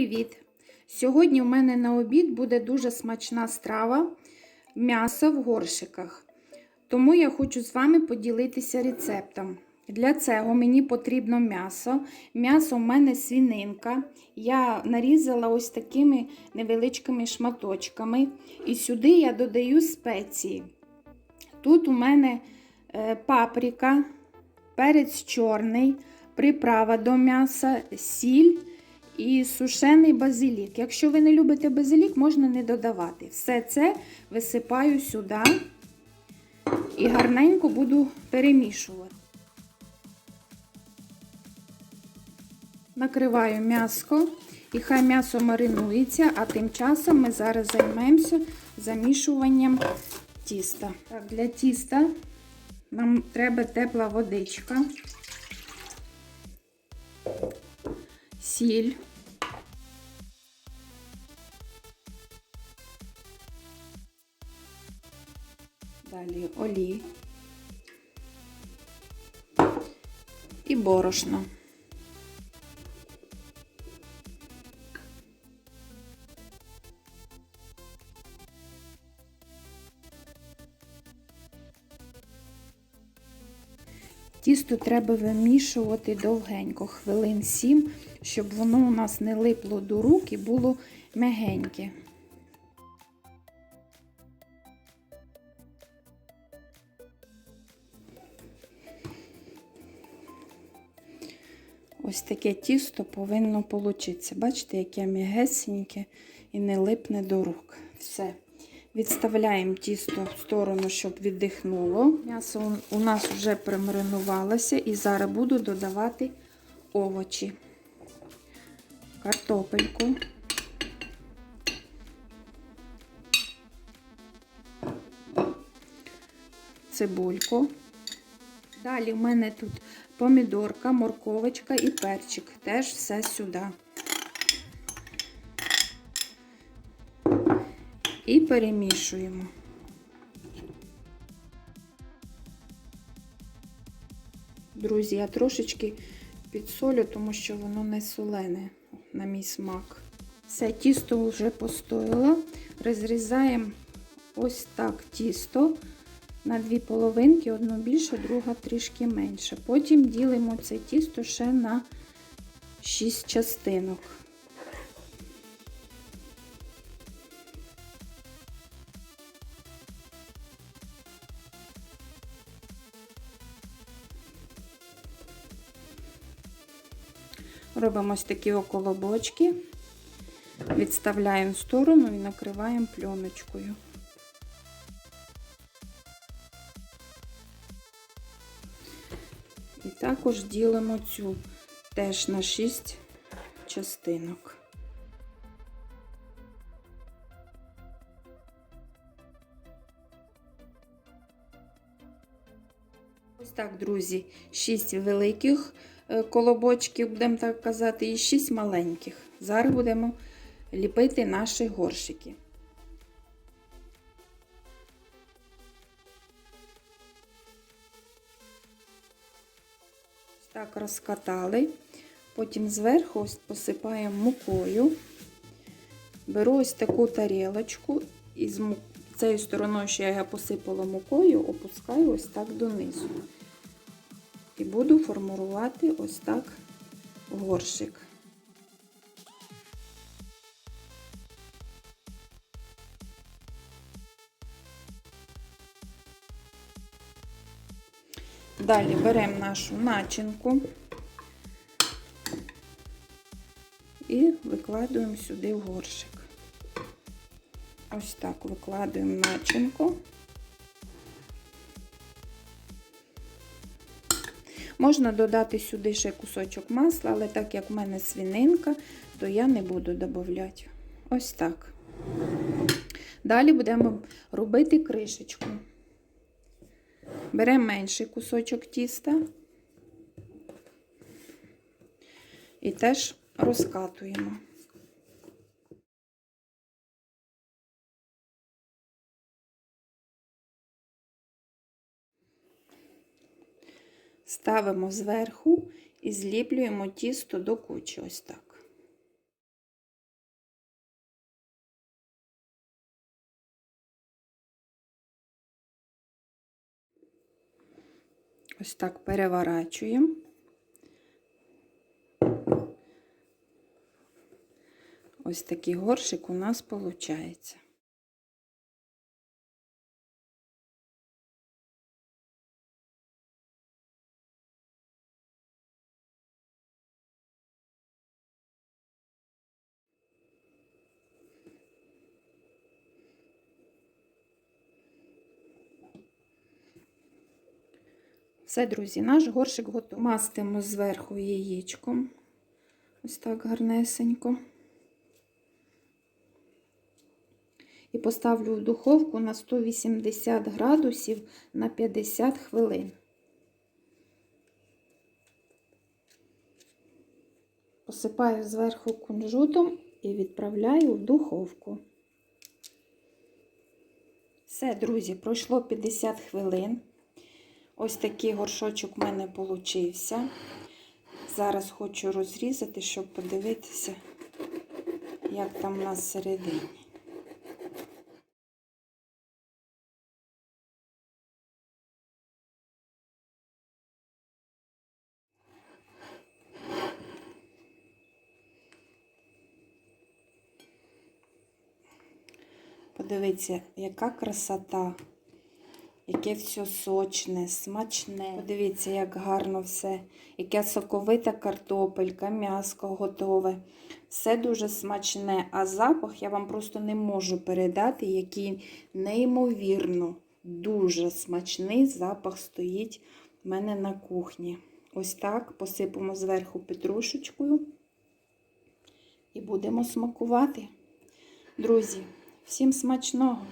привіт! Сьогодні у мене на обід буде дуже смачна страва м'ясо в горшиках. Тому я хочу з вами поділитися рецептом. Для цього мені потрібно м'ясо. М'ясо в мене свінинка. Я нарізала ось такими невеличкими шматочками. І сюди я додаю спеції. Тут у мене е, паприка, перець чорний, приправа до м'яса, сіль і сушений базилік. Якщо ви не любите базилік, можна не додавати. Все це висипаю сюди і гарненько буду перемішувати. Накриваю м'яско і хай м'ясо маринується, а тим часом ми зараз займемося замішуванням тіста. Так, Для тіста нам треба тепла водичка, сіль. Далі олій і борошно. Тісто треба вимішувати довгенько, хвилин 7, щоб воно у нас не липло до рук і було мягеньке. Ось таке тісто повинно получитися. Бачите, яке м'ягесеньке і не липне до рук. Все. Відставляємо тісто в сторону, щоб віддихнуло. М'ясо у нас вже примаринувалося, і зараз буду додавати овочі, картопельку, цибульку. Далі в мене тут помідорка, морковочка і перчик. Теж все сюди. І перемішуємо. Друзі, я трошечки підсолю, тому що воно не солене, на мій смак. Все тісто вже постояло. Розрізаємо ось так тісто на дві половинки, одну більше, друга трішки менше. Потім ділимо це тісто ще на 6 частинок. Робимо ось такі околобочки, відставляємо в сторону і накриваємо пленочкою. І також ділимо цю теж на 6 частинок. Ось так, друзі, 6 великих колобочків, будемо так казати, і 6 маленьких. Зараз будемо ліпити наші горшики. Так, розкатали. Потім зверху ось посипаємо мукою. Беру ось таку тарілочку і з цією стороною, що я посипала мукою, опускаю ось так донизу. І буду формувати ось так горшик. Далі беремо нашу начинку і викладуємо сюди в горшик. Ось так викладуємо начинку. Можна додати сюди ще кусочок масла, але так як в мене свінинка, то я не буду додати. Ось так. Далі будемо робити кришечку. Беремо менший кусочок тіста і теж розкатуємо. Ставимо зверху і зліплюємо тісто до кучі ось так. Ось так переворачуємо. Ось такий горшик у нас виходить. Все, друзі, наш горшик готовий. Мастимо зверху яєчком. Ось так гарнесенько. І поставлю в духовку на 180 градусів на 50 хвилин. Посипаю зверху кунжутом і відправляю в духовку. Все, друзі, пройшло 50 хвилин. Ось такий горшочок в мене получився. Зараз хочу розрізати, щоб подивитися, як там у нас всередині. Подивіться, яка красота, яке все сочне, смачне. Подивіться, як гарно все, яка соковита картопелька, м'яско готове. Все дуже смачне, а запах я вам просто не можу передати, який неймовірно, дуже смачний запах стоїть в мене на кухні. Ось так посипемо зверху петрушечкою і будемо смакувати. Друзі, всім смачного!